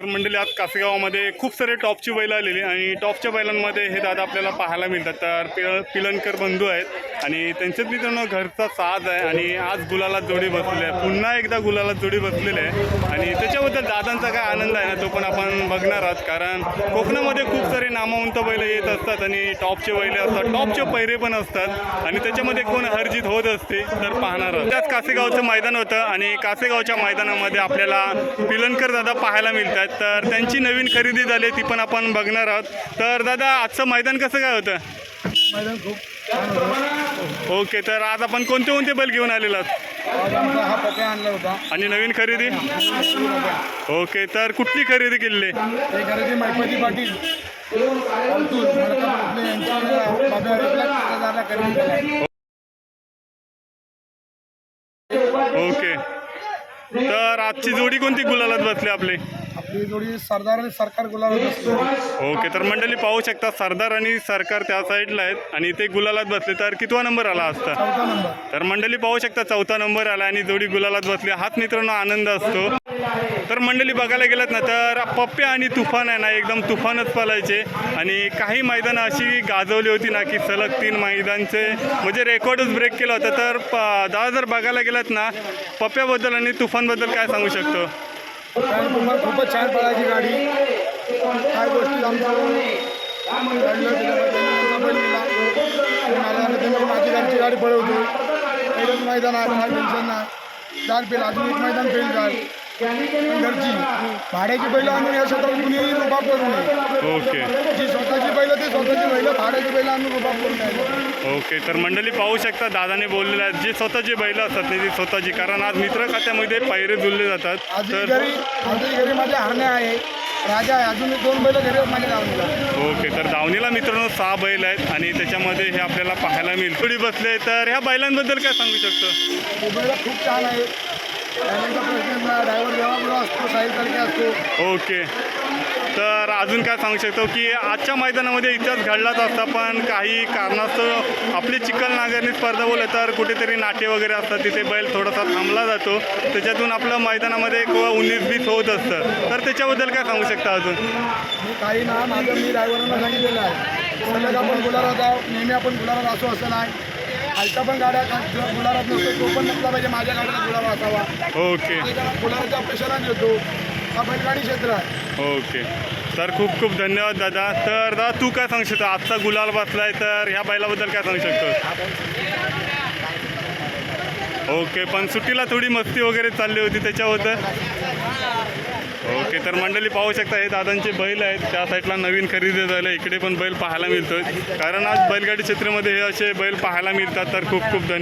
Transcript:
तर मंडळी आज कासेगावामध्ये खूप सारे टॉपची बैलं आलेली आणि टॉपच्या बैलांमध्ये हे दादा आपल्याला पाहायला मिळतात. तर पिळ पिलनकर बंधू आहेत आणि त्यांच्याच मित्रांनो घरचा साज आहे आणि आज गुलाला जोडी बसलेली आहे. पुन्हा एकदा गुलाला जोडी बसलेली आहे आणि त्याच्याबद्दल दादांचा काय आनंद आहे ना तो पण आपण बघणार आहोत. कारण कोकणामध्ये खूप सारे नामवंत बैलं येत असतात आणि टॉपचे बैले असतात टॉपचे पैरे पण असतात आणि त्याच्यामध्ये कोण हरजीत होत असते तर पाहणार आहोत. त्याच कासेगावचं मैदान होतं आणि कासेगावच्या मैदानामध्ये आपल्याला पिलनकर दादा पाहायला मिळतात. तर त्यांची नवीन खरेदी झाली ती पण आपण बघणार आहोत. तर दादा आजचं मैदान कसं काय होतं? मैदान खूप ओके तर आज आपण कोणते कोणते बैल घेऊन आलेलो आहात? हा आणि नवीन खरेदी? ओके तर कुठली खरेदी केलेली ओके. तर आजची जोडी कोणती गुलालात बसली आपली? आपली जोडी सरदार आणि सरकार गुलाबात असतो ओके तर मंडळी पाहू शकता सरदार आणि सरकार त्या साईडला आहेत आणि ते गुलालात बसले तर कितवा नंबर आला असता चौथा नंबर. तर मंडळी पाहू शकता चौथा नंबर आला आणि जोडी गुलालात बसली. हाच मित्रांनो आनंद असतो. तर मंडळी बघायला गेलात ना तर पप्पे आणि तुफान आहे ना एकदम तुफानच पलायचे. आणि काही मैदानं अशी गाजवली होती ना की सलग तीन मैदानचे म्हणजे रेकॉर्डच ब्रेक केला होता. तर प दादा जर बघायला गेलात ना पप्प्याबद्दल आणि तुफानबद्दल काय सांगू शकतो? कारण तुम्हाला खूपच छान पळायची गाडी. काय गोष्टी आमचं माझी घरची गाडी पळवतो. एकच मैदान आहे काय टेन्शन नाही चार फेल अजून एक मैदान फेल जाल घरची. भाड्याची पहिलं आणून या क्षेत्रात कुणी ओके. जी स्वतःची बैल ती स्वतःची बैल भाड्याची बैल आणून रुबाब करू नये ओके तर मंडळी पाहू शकता दादाने बोललेलं आहे जी स्वतःची बैलं असतात ती स्वतःची कारण आज मित्र खात्यामध्ये पैरे जुळले जातात. तर घरी आहे. राजा आहे अजून दोन बैल घरी माझ्या गावाला ओके तर दावणीला मित्रांनो सहा बैल आहेत आणि त्याच्यामध्ये हे आपल्याला पाहायला मिळेल. थोडी बसले तर ह्या बैलांबद्दल काय सांगू शकतो? खूप छान आहे. ड्रायव्हर जेव्हा असतो सारखे असतो. ओके. तर अजून काय सांगू शकतो की आजच्या मैदानामध्ये इतिहास घडलाच असता पण काही कारणास्तव आपली चिखल नागरणी स्पर्धा बोलले तर कुठेतरी नाटे वगैरे असतात तिथे बैल थोडासा थांबला जातो. त्याच्यातून आपलं मैदानामध्ये किंवा उन्नीस बीस होत असतं. तर त्याच्याबद्दल काय सांगू शकता अजून? मी काही ना माझं मी ड्रायव्हरांना सांगितलेलं आहे. सलग आपण गुलारात आहोत नेहमी आपण गुलारात असो असं नाही. खालच्या पण गाड्या गुलारात नसतो तो पण नसला पाहिजे माझ्या गाडीला गुलारा असावा. ओके. गुलाराच्या अपेक्षाला घेतो हा बैलगाडी क्षेत्र आहे. ओके. तर खूप खूप धन्यवाद दादा. तर दादा तू काय सांगू शकतो? आजचा गुलाल बसलाय तर ह्या बैलाबद्दल काय सांगू शकतो? ओके पण सुट्टीला थोडी मस्ती वगैरे चालली होती त्याच्याबद्दल? ओके तर मंडळी पाहू शकता हे दादांचे बैल आहेत. त्या साईडला नवीन खरेदी झालं इकडे पण बैल पाहायला मिळतोय. कारण आज बैलगाडी क्षेत्रामध्ये हे असे बैल पाहायला मिळतात. तर खूप खूप धन्यवाद